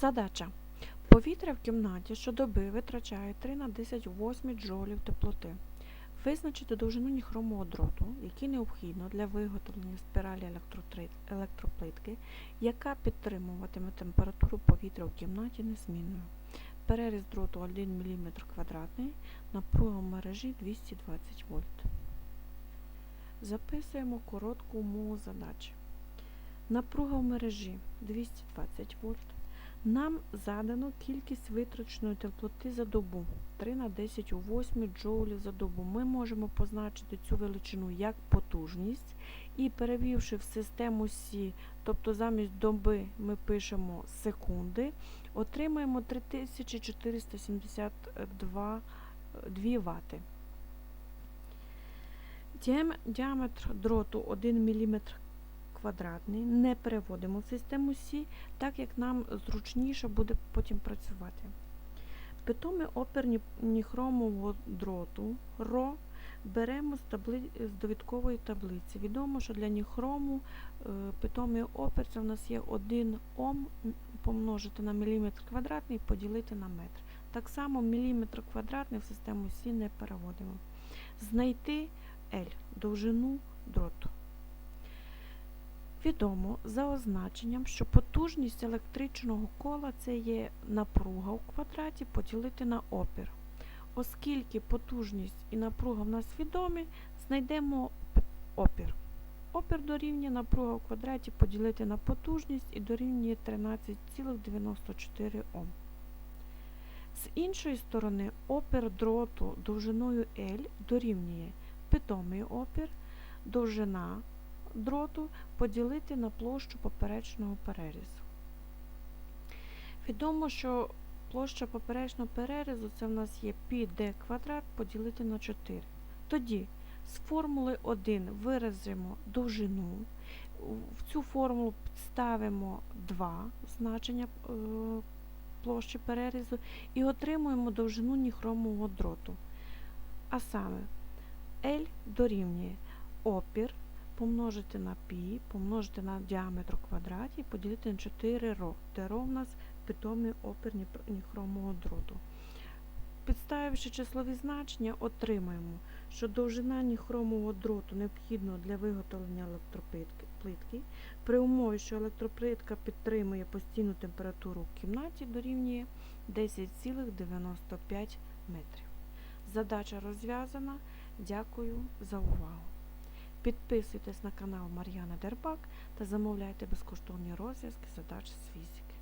Задача. Повітря в кімнаті щодоби витрачає 3 на 10 у 8 джолів теплоти. Визначити довжину ніхромового дроту, який необхідно для виготовлення спіралі електроплитки, яка підтримуватиме температуру повітря в кімнаті незмінною. Переріз дроту 1 мм квадратний, напруга в мережі 220 вольт. Записуємо коротку умову задачі. Напруга в мережі 220 вольт. Нам задано кількість витраченої теплоти за добу 3 на 10 у 8 джоулів за добу. Ми можемо позначити цю величину як потужність і перевівши в систему Сі, тобто замість доби ми пишемо секунди, отримаємо 3472 2 Вт. Діаметр дроту 1 мм квадратний не переводимо в систему Сі, так як нам зручніше буде потім працювати. Питомий опір ні- ніхромового дроту РО беремо з, табли... з довідкової таблиці. Відомо, що для ніхрому е, питомий опір це в нас є 1 Ом помножити на міліметр квадратний поділити на метр. Так само міліметр квадратний в систему Сі не переводимо. Знайти L довжину. Відомо за означенням, що потужність електричного кола це є напруга у квадраті поділити на опір. Оскільки потужність і напруга в нас відомі, знайдемо опір. Опір дорівнює напруга у квадраті поділити на потужність і дорівнює 13,94 Ом. З іншої сторони, опір дроту довжиною L дорівнює питомий опір, довжина дроту поділити на площу поперечного перерізу. Відомо, що площа поперечного перерізу це в нас є πd квадрат поділити на 4. Тоді з формули 1 виразимо довжину, в цю формулу підставимо 2 значення е, площі перерізу і отримуємо довжину ніхромового дроту. А саме L дорівнює опір помножити на π, помножити на діаметр квадраті і поділити на 4 ро, де ро в нас питомий опір ніпр- ніхромового дроту. Підставивши числові значення, отримаємо, що довжина ніхромового дроту необхідна для виготовлення електроплитки при умові, що електроплитка підтримує постійну температуру в кімнаті, дорівнює 10,95 метрів. Задача розв'язана. Дякую за увагу. Підписуйтесь на канал Мар'яна Дербак та замовляйте безкоштовні розв'язки задач з фізики.